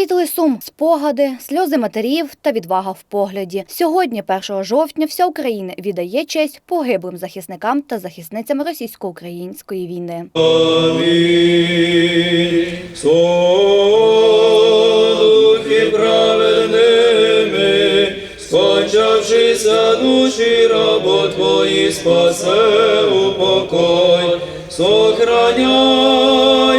Світлий сум, спогади, сльози матерів та відвага в погляді. Сьогодні, 1 жовтня, вся Україна віддає честь погиблим захисникам та захисницям російсько-української війни. Скончавшися душі рабо Твої, спасе у покой, сохраняя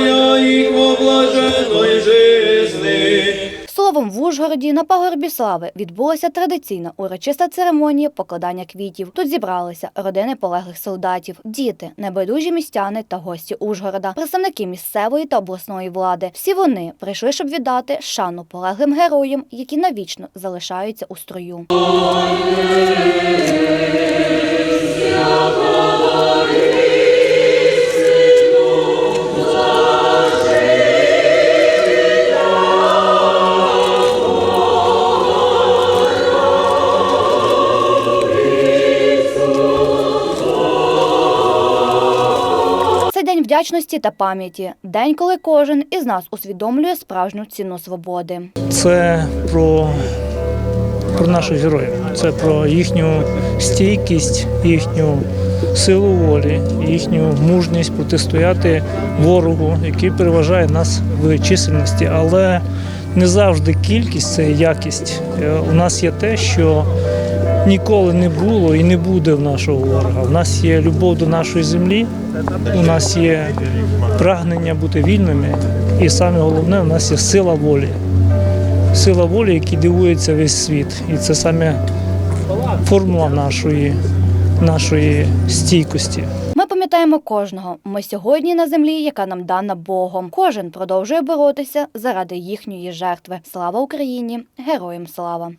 Словом, в Ужгороді на пагорбі слави відбулася традиційна урочиста церемонія покладання квітів. Тут зібралися родини полеглих солдатів, діти, небайдужі містяни та гості Ужгорода, представники місцевої та обласної влади. Всі вони прийшли, щоб віддати шану полеглим героям, які навічно залишаються у строю. День вдячності та пам'яті, день, коли кожен із нас усвідомлює справжню ціну свободи. Це про, про наших героїв, це про їхню стійкість, їхню силу волі, їхню мужність протистояти ворогу, який переважає нас в чисельності. Але не завжди кількість це якість. Е, У нас є те, що ніколи не було і не буде в нашого ворога. У нас є любов до нашої землі, у нас є прагнення бути вільними, і саме головне, у нас є сила волі. Сила волі, якій дивується весь світ. І це саме формула нашої, нашої стійкості. Ми пам'ятаємо кожного. Ми сьогодні на землі, яка нам дана Богом. Кожен продовжує боротися заради їхньої жертви. Слава Україні! Героям слава!